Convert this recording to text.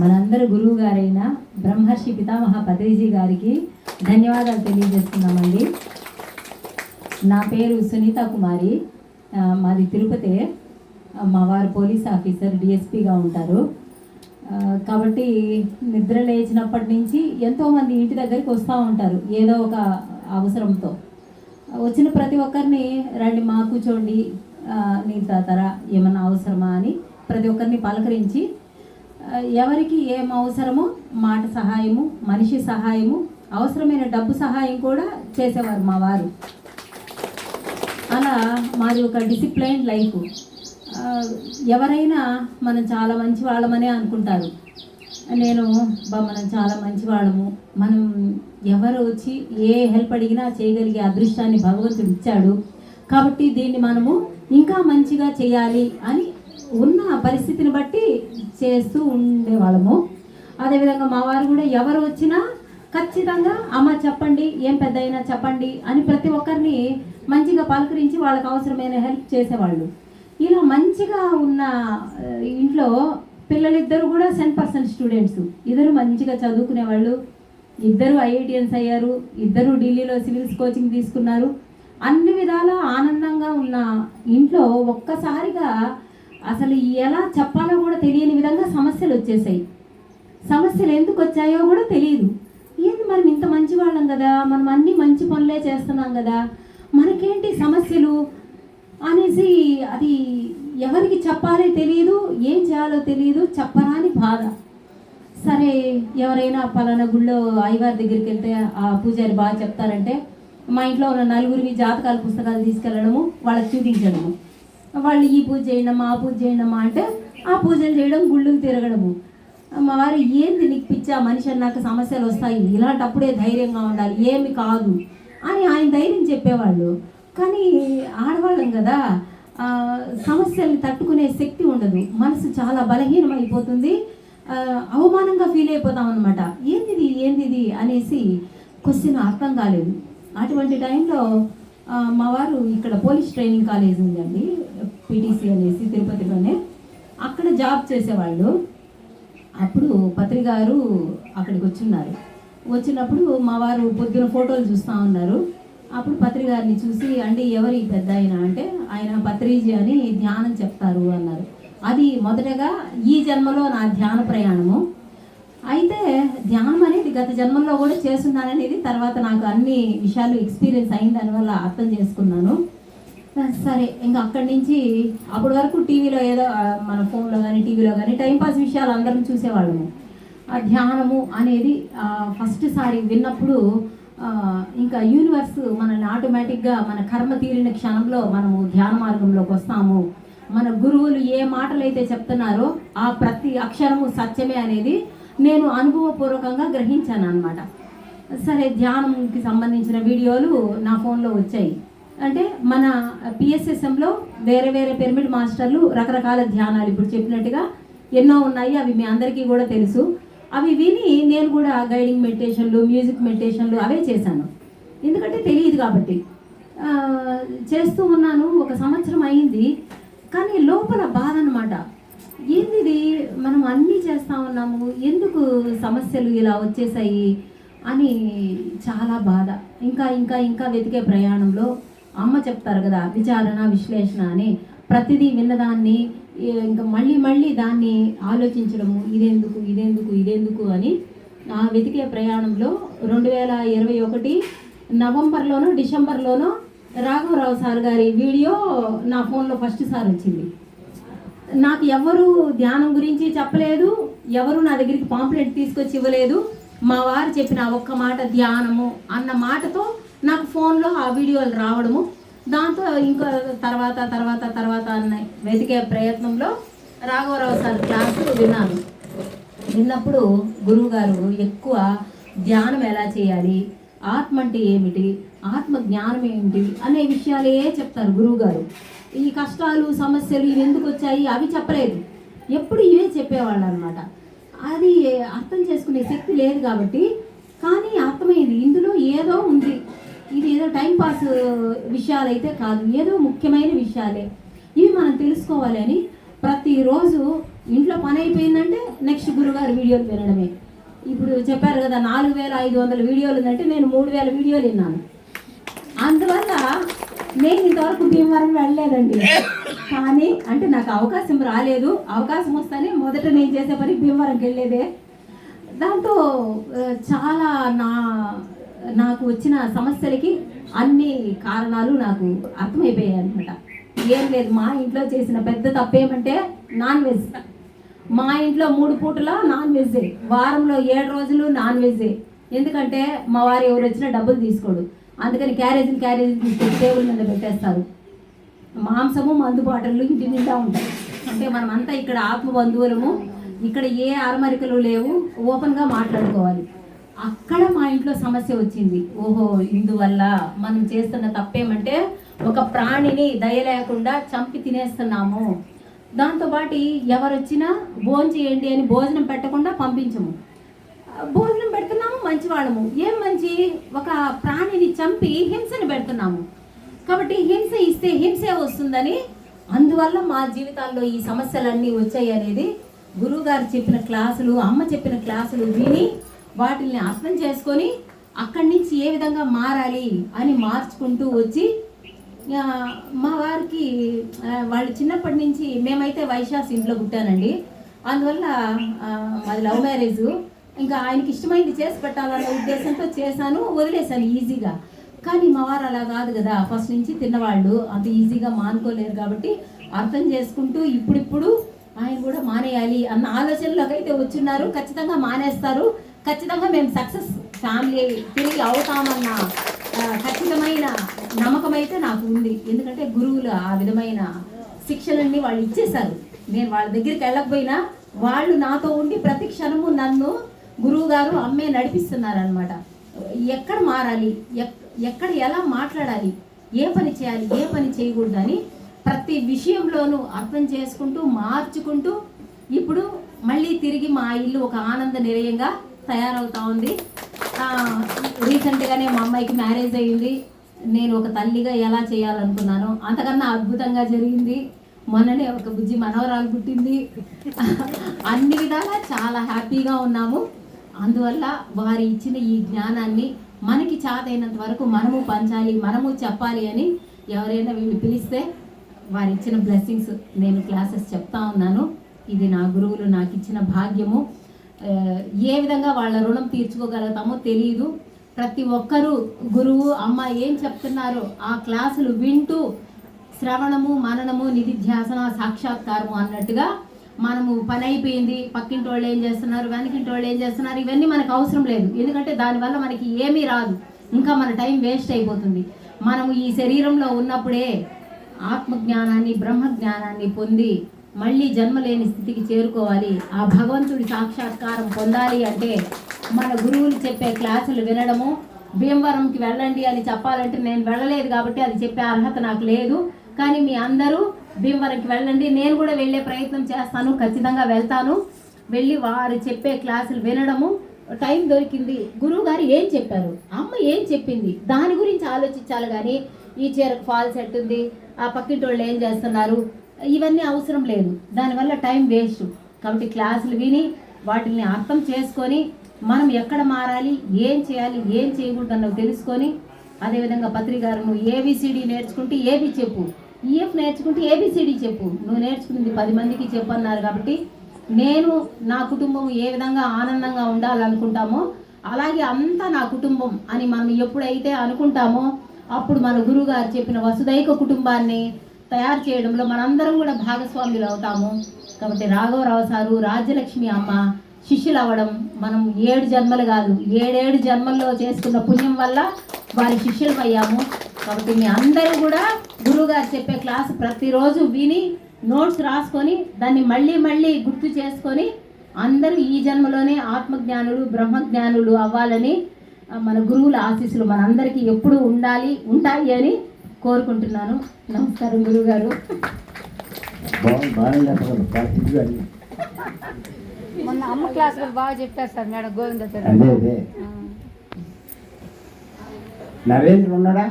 మనందరి గురువు గారైన బ్రహ్మర్షి పితామహ పత్రిజీ గారికి ధన్యవాదాలు తెలియజేస్తున్నామండి. నా పేరు సునీత కుమారి. మాది తిరుపతి. మా వారు పోలీస్ ఆఫీసర్ డిఎస్పిగా ఉంటారు. కాబట్టి నిద్ర లేచినప్పటి నుంచి ఎంతోమంది ఇంటి దగ్గరికి వస్తూ ఉంటారు ఏదో ఒక అవసరంతో. వచ్చిన ప్రతి ఒక్కరిని రండి మా కూర్చోండి. నీ తాతరా ఏమన్నా అవసరమా అని ప్రతి ఒక్కరిని పలకరించి ఎవరికి ఏం అవసరమో మాట సహాయము మనిషి సహాయము అవసరమైన డబ్బు సహాయం కూడా చేసేవారు మా వారు. అలా మాది ఒక డిసిప్లైన్ లైఫ్ ఎవరైనా మనం చాలా మంచి వాళ్ళమనే అనుకుంటారు. నేను బా మనం చాలా మంచి వాళ్ళము మనం ఎవరు వచ్చి ఏ హెల్ప్ అడిగినా చేయగలిగే అదృష్టాన్ని భగవంతుడు ఇచ్చాడు. కాబట్టి దీన్ని మనము ఇంకా మంచిగా చేయాలి అని ఉన్న పరిస్థితిని బట్టి చేస్తూ ఉండేవాళ్ళము. అదేవిధంగా మా వారు కూడా ఎవరు వచ్చినా ఖచ్చితంగా అమ్మ చెప్పండి ఏం పెద్ద అయినా చెప్పండి అని ప్రతి ఒక్కరిని మంచిగా పలకరించి వాళ్ళకి అవసరమైన హెల్ప్ చేసేవాళ్ళు. ఇలా మంచిగా ఉన్న ఇంట్లో పిల్లలిద్దరు కూడా సెన్ పర్సెంట్ స్టూడెంట్స్. ఇద్దరు మంచిగా చదువుకునే వాళ్ళు ఇద్దరు ఐఐటిఎన్స్ అయ్యారు. ఇద్దరు ఢిల్లీలో సివిల్స్ కోచింగ్ తీసుకున్నారు. అన్ని విధాల ఆనందంగా ఉన్న ఇంట్లో ఒక్కసారిగా అసలు ఎలా చెప్పాలో కూడా తెలియని విధంగా సమస్యలు వచ్చేసాయి. సమస్యలు ఎందుకు వచ్చాయో కూడా తెలియదు. ఏంది మనం ఇంత మంచి వాళ్ళం కదా? మనం అన్ని మంచి పనులే చేస్తున్నాం కదా? మనకేంటి సమస్యలు? అనేసి అది ఎవరికి చెప్పాలో తెలియదు ఏం చేయాలో తెలియదు చెప్పరాని బాధ. సరే ఎవరైనా పలానా గుళ్ళో అయ్యవారి దగ్గరికి వెళ్తే ఆ పూజారి బాగా చెప్తారంటే మా ఇంట్లో ఉన్న నలుగురివి జాతకాల పుస్తకాలు తీసుకెళ్ళడము వాళ్ళకి చూపించడము. వాళ్ళు ఈ పూజ చేయండమ్మా ఆ పూజ చేయండమ్మా అంటే ఆ పూజలు చేయడం గుళ్ళు తిరగడము. మా ఏంది నీకు పిచ్చా మనిషి అన్నాక సమస్యలు వస్తాయి ఇలాంటప్పుడే ధైర్యంగా ఉండాలి ఏమి కాదు అని ఆయన ధైర్యం చెప్పేవాళ్ళు. కానీ ఆడవాళ్ళం కదా సమస్యల్ని తట్టుకునే శక్తి ఉండదు మనసు చాలా బలహీనం అయిపోతుంది అవమానంగా ఫీల్ అయిపోతాం అనమాట ఏందిది ఏందిది అనేసి క్వశ్చన్ అర్థం కాలేదు. అటువంటి టైంలో మా వారు ఇక్కడ పోలీస్ ట్రైనింగ్ కాలేజ్ ఉందండి పీటీసీ అనేసి తిరుపతిలోనే. అక్కడ జాబ్ చేసేవాళ్ళు. అప్పుడు పత్రి గారు అక్కడికి వచ్చిన్నారు. వచ్చినప్పుడు మా వారు పొద్దున ఫోటోలు చూస్తూ ఉన్నారు. అప్పుడు పత్రి గారిని చూసి అంటే ఎవరు ఈ పెద్ద ఆయన? అంటే ఆయన పత్రిజీ అని ధ్యానం చెప్తారు అన్నారు. అది మొదటగా ఈ జన్మలో నా ధ్యాన ప్రయాణము. అయితే ధ్యానం గత జన్మల్లో కూడా చేస్తున్నాననేది తర్వాత నాకు అన్ని విషయాలు ఎక్స్పీరియన్స్ అయిన దానివల్ల అర్థం చేసుకున్నాను. సరే ఇంకా అక్కడి నుంచి అప్పటి వరకు టీవీలో ఏదో మన ఫోన్లో కానీ టీవీలో కానీ టైంపాస్ విషయాలు అందరం చూసేవాళ్ళము. ఆ ధ్యానము అనేది ఫస్ట్ సారి విన్నప్పుడు ఇంకా యూనివర్స్ మనల్ని ఆటోమేటిక్గా మన కర్మ తీరిన క్షణంలో మనము ధ్యాన మార్గంలోకి వస్తాము. మన గురువులు ఏ మాటలు అయితే చెప్తున్నారో ఆ ప్రతి అక్షరము సత్యమే అనేది నేను అనుభవపూర్వకంగా గ్రహించాను అనమాట సరే ధ్యానంకి సంబంధించిన వీడియోలు నా ఫోన్లో వచ్చాయి. అంటే మన పిఎస్ఎస్ఎంలో వేరే వేరే పిరమిడ్ మాస్టర్లు రకరకాల ధ్యానాలు ఇప్పుడు చెప్పినట్టుగా ఎన్నో ఉన్నాయి అవి మీ అందరికీ కూడా తెలుసు. అవి విని నేను కూడా గైడింగ్ మెడిటేషన్లు మ్యూజిక్ మెడిటేషన్లు అవే చేశాను. ఎందుకంటే తెలియదు కాబట్టి. చేస్తూ ఉన్నాను ఒక సంవత్సరం అయింది కానీ లోపల బాధ అనమాట ఏంది ఇది మనం అన్నీ చేస్తూ ఉన్నాము? ఎందుకు సమస్యలు ఇలా వచ్చేసాయి అని చాలా బాధ. ఇంకా ఇంకా ఇంకా వెతికే ప్రయాణంలో అమ్మ చెప్తారు కదా విచారణ విశ్లేషణ అని. ప్రతిదీ విన్నదాన్ని ఇంకా మళ్ళీ మళ్ళీ దాన్ని ఆలోచించడము ఇదెందుకు ఇదెందుకు ఇదెందుకు అని. ఆ వెతికే ప్రయాణంలో రెండు వేల ఇరవై ఒకటి నవంబర్లోనో డిసెంబర్లోనో రాఘవరావు సార్ గారి వీడియో నా ఫోన్లో ఫస్ట్ సార్ వచ్చింది. నాకు ఎవరు ధ్యానం గురించి చెప్పలేదు ఎవరు నా దగ్గరికి పాంప్లెట్ తీసుకొచ్చి ఇవ్వలేదు. మా వారు చెప్పిన ఒక్క మాట ధ్యానము అన్న మాటతో నాకు ఫోన్లో ఆ వీడియోలు రావడము. దాంతో ఇంకా తర్వాత తర్వాత తర్వాత అన్న వెతికే ప్రయత్నంలో రాఘవరావు సార్ క్లాసు విన్నాను. విన్నప్పుడు గురువుగారు ఎక్కువ ధ్యానం ఎలా చేయాలి ఆత్మ అంటే ఏమిటి ఆత్మ జ్ఞానం ఏమిటి అనే విషయాలే చెప్తారు గురువుగారు. ఈ కష్టాలు సమస్యలు ఇవి ఎందుకు వచ్చాయి? అవి చెప్పలేదు. ఎప్పుడు ఇవే చెప్పేవాళ్ళు అనమాట అది అర్థం చేసుకునే శక్తి లేదు కాబట్టి కానీ అర్థమైంది. ఇందులో ఏదో ఉంది. ఇది ఏదో టైం పాస్ విషయాలైతే కాదు. ఏదో ముఖ్యమైన విషయాలే. ఇవి మనం తెలుసుకోవాలి అని ప్రతిరోజు ఇంట్లో పని అయిపోయిందంటే నెక్స్ట్ గురుగారు వీడియోలు వినడమే. ఇప్పుడు చెప్పారు కదా నాలుగు వేల ఐదు వందల వీడియోలు ఉందంటే నేను మూడు వేల వీడియోలు విన్నాను. అందువల్ల నేను ఇంతవరకు భీమవరం వెళ్ళలేదండి. కానీ అంటే నాకు అవకాశం రాలేదు. అవకాశం వస్తేనే మొదట నేను చేసే పని భీమవరంకి వెళ్ళేదే. దాంతో చాలా నా నాకు వచ్చిన సమస్యలకి అన్ని కారణాలు నాకు అర్థమైపోయాయి అనమాట ఏం లేదు మా ఇంట్లో చేసిన పెద్ద తప్పేమంటే నాన్ వెజ్. మా ఇంట్లో మూడు పూటల నాన్ వెజ్జే. వారంలో ఏడు రోజులు నాన్ వెజ్జే. ఎందుకంటే మా వారు ఎవరు వచ్చినా డబ్బులు తీసుకోడు. అందుకని క్యారేజీలు క్యారేజీలు టేబుల్ మీద పెట్టేస్తారు. మాంసము మందు బాటలు ఇంటి నిండా ఉంటాయి. అంటే మనం అంతా ఇక్కడ ఆత్మ బంధువులము. ఇక్కడ ఏ అరమరికలు లేవు. ఓపెన్గా మాట్లాడుకోవాలి. అక్కడ మా ఇంట్లో సమస్య వచ్చింది. ఓహో ఇందువల్ల మనం చేస్తున్న తప్పేమంటే ఒక ప్రాణిని దయ లేకుండా చంపి తినేస్తున్నాము. దాంతోపాటు ఎవరు వచ్చినా భోజనం చేయండి అని భోజనం పెట్టకుండా పంపించము. భోజనం పెడితే మంచి వాళ్ళము ఏం మంచి? ఒక ప్రాణిని చంపి హింసని పెడుతున్నాము. కాబట్టి హింస ఇస్తే హింసే వస్తుందని అందువల్ల మా జీవితాల్లో ఈ సమస్యలన్నీ వచ్చాయి అనేది గురువుగారు చెప్పిన క్లాసులు అమ్మ చెప్పిన క్లాసులు విని వాటిని అర్థం చేసుకొని అక్కడి నుంచి ఏ విధంగా మారాలి అని మార్చుకుంటూ వచ్చి మా వారికి వాళ్ళు చిన్నప్పటి నుంచి మేమైతే వైశాస్ ఇంట్లో పుట్టానండి. అందువల్ల అది మాది లవ్ మ్యారేజు. ఇంకా ఆయనకి ఇష్టమైంది చేసి పెట్టాలనే ఉద్దేశంతో చేశాను వదిలేశాను ఈజీగా. కానీ మా వారు అలా కాదు కదా ఫస్ట్ నుంచి తిన్నవాళ్ళు అంత ఈజీగా మానుకోలేరు కాబట్టి అర్థం చేసుకుంటూ ఇప్పుడిప్పుడు ఆయన కూడా మానేయాలి అన్న ఆలోచనలోకి అయితే వచ్చున్నారు. ఖచ్చితంగా మానేస్తారు. ఖచ్చితంగా మేము సక్సెస్ ఫ్యామిలీ తిరిగి అవుతామన్న ఖచ్చితమైన నమ్మకం అయితే నాకు ఉంది. ఎందుకంటే గురువులు ఆ విధమైన శిక్షణని వాళ్ళు ఇచ్చేశారు. నేను వాళ్ళ దగ్గరికి వెళ్ళకపోయినా వాళ్ళు నాతో ఉండి ప్రతి క్షణము నన్ను గురువు గారు అమ్మే నడిపిస్తున్నారు అనమాట ఎక్కడ మారాలి? ఎక్- ఎక్కడ ఎలా మాట్లాడాలి? ఏ పని చేయాలి? ఏ పని చేయకూడదు అని ప్రతి విషయంలోనూ అర్థం చేసుకుంటూ మార్చుకుంటూ ఇప్పుడు మళ్ళీ తిరిగి మా ఇల్లు ఒక ఆనంద నిలయంగా తయారవుతా ఉంది. రీసెంట్గానే మా అమ్మాయికి మ్యారేజ్ అయ్యింది నేను ఒక తల్లిగా ఎలా చేయాలనుకున్నాను అంతకన్నా అద్భుతంగా జరిగింది. మొన్ననే ఒక బుజ్జి మనవరాలు పుట్టింది. అన్ని విధాలా చాలా హ్యాపీగా ఉన్నాము. అందువల్ల వారి ఇచ్చిన ఈ జ్ఞానాన్ని మనకి చాతైనంత వరకు మనము పంచాలి మనము చెప్పాలి అని ఎవరైనా వీళ్ళు పిలిస్తే వారు ఇచ్చిన బ్లెస్సింగ్స్ నేను క్లాసెస్ చెప్తా ఉన్నాను. ఇది నా గురువులు నాకు ఇచ్చిన భాగ్యము. ఏ విధంగా వాళ్ళ రుణం తీర్చుకోగలుగుతామో తెలియదు ప్రతి ఒక్కరూ గురువు అమ్మ ఏం చెప్తున్నారో ఆ క్లాసులు వింటూ శ్రవణము మననము నిధిధ్యాసన సాక్షాత్కారము అన్నట్టుగా మనము పని అయిపోయింది పక్కింటి వాళ్ళు ఏం చేస్తున్నారు వెనకింటి వాళ్ళు ఏం చేస్తున్నారు ఇవన్నీ మనకు అవసరం లేదు. ఎందుకంటే దానివల్ల మనకి ఏమీ రాదు. ఇంకా మన టైం వేస్ట్ అయిపోతుంది. మనము ఈ శరీరంలో ఉన్నప్పుడే ఆత్మజ్ఞానాన్ని బ్రహ్మ జ్ఞానాన్ని పొంది మళ్ళీ జన్మ లేని స్థితికి చేరుకోవాలి. ఆ భగవంతుడి సాక్షాత్కారం పొందాలి అంటే మన గురువులు చెప్పే క్లాసులు వినడము భీమవరంకి వెళ్ళండి అని చెప్పాలంటే నేను వెళ్ళలేదు కాబట్టి అది చెప్పే అర్హత నాకు లేదు. కానీ మీ అందరూ భీమవరంకి వెళ్ళండి. నేను కూడా వెళ్ళే ప్రయత్నం చేస్తాను. ఖచ్చితంగా వెళ్తాను. వెళ్ళి వారు చెప్పే క్లాసులు వినడము టైం దొరికింది. గురువు గారు ఏం చెప్పారు? అమ్మ ఏం చెప్పింది? దాని గురించి ఆలోచించాలి కానీ ఈ చీరకు ఫాల్ సెట్ ఉంది. ఆ పక్కింటి వాళ్ళు ఏం చేస్తున్నారు? ఇవన్నీ అవసరం లేదు. దానివల్ల టైం వేస్ట్. కాబట్టి క్లాసులు విని వాటిని అర్థం చేసుకొని మనం ఎక్కడ మారాలి ఏం చేయాలి ఏం చేయకూడదు అన్నది తెలుసుకొని అదేవిధంగా పత్రికారును ఏబిసిడి నేర్చుకుంటే ఏబి చెప్పు. ఈఎఫ్ నేర్చుకుంటే ఏబిసిడి చెప్పు. నువ్వు నేర్చుకున్నది పది మందికి చెప్పు అన్నారు కాబట్టి నేను నా కుటుంబం ఏ విధంగా ఆనందంగా ఉండాలనుకుంటామో అలాగే అంతా నా కుటుంబం అని మనం ఎప్పుడైతే అనుకుంటామో అప్పుడు మన గురువు గారు చెప్పిన వసుదైక కుటుంబాన్ని తయారు చేయడంలో మనందరం కూడా భాగస్వాములు అవుతాము. కాబట్టి రాఘవరావు సారు రాజ్యలక్ష్మి అమ్మ శిష్యులు అవ్వడం మనం ఏడు జన్మలు కాదు ఏడేడు జన్మల్లో చేసుకున్న పుణ్యం వల్ల వారి శిష్యులమయ్యాము. కాబట్టి మీ అందరూ కూడా గురువు గారు చెప్పే క్లాస్ ప్రతిరోజు విని నోట్స్ రాసుకొని దాన్ని మళ్ళీ మళ్ళీ గుర్తు చేసుకొని అందరూ ఈ జన్మలోనే ఆత్మజ్ఞానులు బ్రహ్మజ్ఞానులు అవ్వాలని మన గురువుల ఆశీస్సులు మనందరికీ ఎప్పుడూ ఉండాలి ఉంటాయి అని కోరుకుంటున్నాను. నమస్కారం గురువు గారు బాగా బాగా చెప్పగలరు. ప్రాక్టీస్ అని మొన్న అమ్మ క్లాస్ బాగా చెప్పారు సార్ మేడం గోవింద నరేంద్ర ఉన్నాడా?